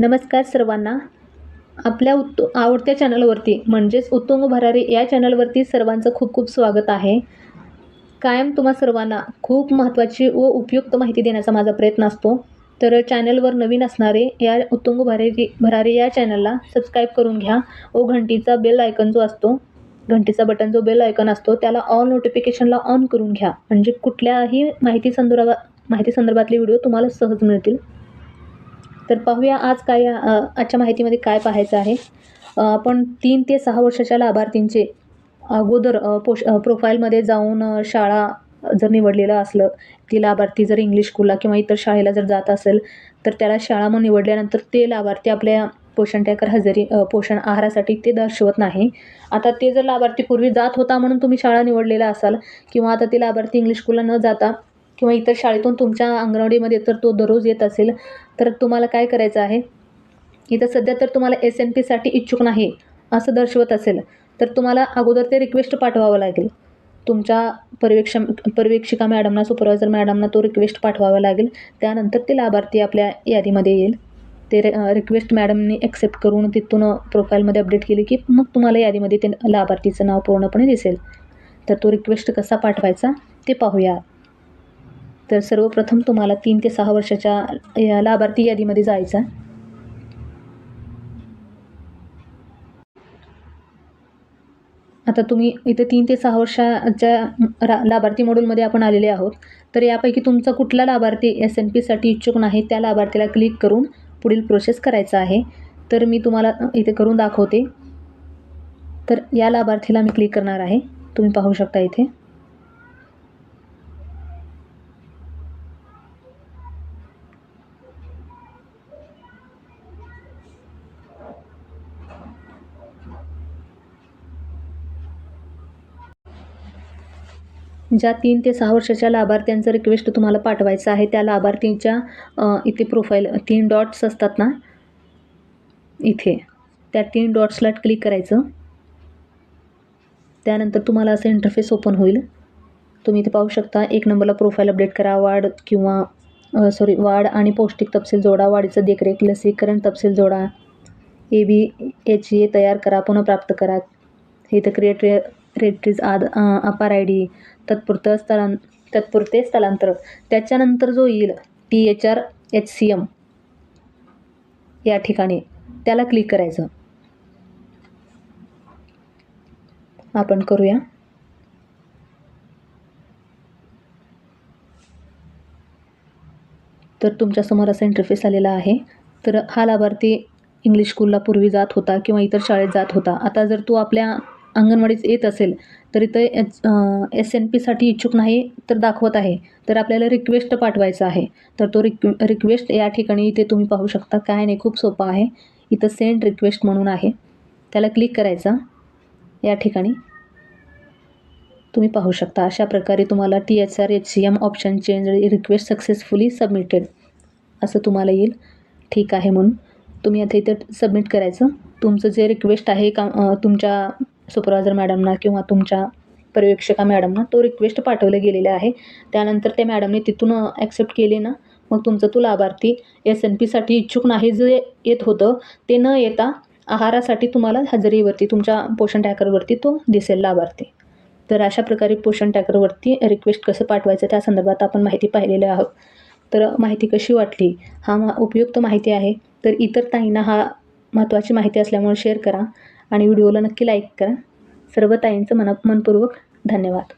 नमस्कार सर्वांना. आपल्या उत्तु आवडत्या चॅनलवरती म्हणजेच उत्तुंग भरारी या चॅनलवरती सर्वांचं खूप खूप स्वागत आहे. कायम तुम्हा सर्वांना खूप महत्त्वाची व उपयुक्त माहिती देण्याचा माझा प्रयत्न असतो. तर चॅनलवर नवीन असणारे या उत्तुंग भरारी भरारी या चॅनलला सबस्क्राईब करून घ्या व घंटीचा बेल आयकन जो असतो घंटीचा बटन जो बेल आयकन असतो त्याला ऑल नोटिफिकेशनला ऑन करून घ्या. म्हणजे कुठल्याही माहिती संदर्भात माहिती संदर्भातले व्हिडिओ तुम्हाला सहज मिळतील. तर पाहूया आज काय आजच्या माहितीमध्ये काय पाहायचं आहे. आपण तीन ते सहा वर्षाच्या लाभार्थींचे अगोदर पोश पोष प्रोफाईलमध्ये जाऊन शाळा जर निवडलेलं असलं ती लाभार्थी जर इंग्लिश स्कूलला किंवा इतर शाळेला जर जात असेल तर त्याला शाळा मग निवडल्यानंतर ते लाभार्थी आपल्या पोषण टॅकर हजेरी पोषण आहारासाठी ते दर्शवत नाही. आता ते जर लाभार्थी पूर्वी जात होता म्हणून तुम्ही शाळा निवडलेला असाल किंवा आता ते लाभार्थी इंग्लिश स्कूलला न जाता किंवा इतर शाळेतून तुमच्या अंगणवाडीमध्ये तर तो दररोज येत असेल तर तुम्हाला काय करायचं आहे? इथं सध्या तर तुम्हाला एस एन पीसाठी इच्छुक नाही असं दर्शवत असेल तर तुम्हाला अगोदर ते रिक्वेस्ट पाठवावं लागेल. तुमच्या पर्यवेक्ष पर्यवेक्षिका मॅडमना सुपरवायझर मॅडमना तो रिक्वेस्ट पाठवावा लागेल. त्यानंतर ते लाभार्थी आपल्या यादीमध्ये येईल. ते रिक्वेस्ट मॅडमनी ॲक्सेप्ट करून तिथून प्रोफाईलमध्ये अपडेट केली की मग तुम्हाला यादीमध्ये ते लाभार्थीचं नाव पूर्णपणे दिसेल. तर तो रिक्वेस्ट कसा पाठवायचा ते पाहूया. तर सर्वप्रथम तुम्हाला तीन ते सहा वर्षाच्या या लाभार्थी यादीमध्ये जायचं आहे. आता तुम्ही इथे तीन ते सहा वर्षाच्या रा लाभार्थी मॉड्यूलमध्ये आपण आलेले आहोत. तर यापैकी तुमचा कुठला लाभार्थी एस एन पीसाठी इच्छुक नाही त्या लाभार्थीला क्लिक करून पुढील प्रोसेस करायचा आहे. तर मी तुम्हाला इथे करून दाखवते. तर या लाभार्थीला मी क्लिक करणार आहे. तुम्ही पाहू शकता इथे. ज्या तीन ते सहा वर्षाच्या लाभार्थ्यांचं रिक्वेस्ट तुम्हाला पाठवायचं आहे त्या लाभार्थींच्या इथे प्रोफाईल तीन डॉट्स असतात ना? इथे. त्या तीन डॉट्सला क्लिक करायचं. त्यानंतर तुम्हाला असं इंटरफेस ओपन होईल. तुम्ही इथे पाहू शकता एक नंबरला प्रोफाईल अपडेट करा वाढ किंवा सॉरी वाढ आणि पौष्टिक तपशील जोडा वाढीचं देखरेख लसीकरण तपशील जोडा ए बी एच ए तयार करा पुनः प्राप्त करा. हे इथं क्रिएट रे आद अपार आय डी तत्पुरतं स्थलां तत्पुरते स्थलांतर त्याच्यानंतर जो येईल T H R H C M या ठिकाणी त्याला क्लिक करायचं. आपण करूया. तर तुमच्यासमोर असा इंटरफेस आलेला आहे. तर हा लाभार्थी इंग्लिश स्कूलला पूर्वी जात होता किंवा इतर शाळेत जात होता. आता जर तो आपल्या अंगणवाडीत येत असेल तर इथं एच एस एन पीसाठी इच्छुक नाही तर दाखवत आहे. तर आपल्याला रिक्वेस्ट पाठवायचा आहे. तर तो रिक् रिक्वेस्ट या ठिकाणी इथे तुम्ही पाहू शकता. काय नाही खूप सोपं आहे. इथं सेंड रिक्वेस्ट म्हणून आहे. त्याला क्लिक करायचा. या ठिकाणी तुम्ही पाहू शकता. अशा प्रकारे तुम्हाला T H R H C M option change request successfully submitted असं तुम्हाला येईल. ठीक आहे म्हणून. तुम्ही आता इथं सबमिट करायचं. तुमचं जे रिक्वेस्ट आहे का तुमच्या सुपरवायझर मॅडमना किंवा तुमच्या पर्यवेक्षका मॅडमना तो रिक्वेस्ट पाठवले गेलेले आहे. त्यानंतर त्या मॅडमने तिथून ॲक्सेप्ट केले ना मग तुमचं तो लाभार्थी एस एन पीसाठी इच्छुक नाही जे येत होतं ते न येता आहारासाठी तुम्हाला हजेरीवरती तुमच्या पोषण टॅकरवरती तो दिसेल लाभार्थी. तर अशा प्रकारे पोषण टॅकरवरती रिक्वेस्ट कसं पाठवायचं त्या संदर्भात आपण माहिती पाहिलेली आहोत. तर माहिती कशी वाटली? हा मा उपयुक्त माहिती आहे. तर इतर ताईंना हा महत्त्वाची माहिती असल्यामुळे शेअर करा. आणि व्हिडिओला नक्की लाईक करा. सर्व ताईंचं मना मनपूर्वक धन्यवाद.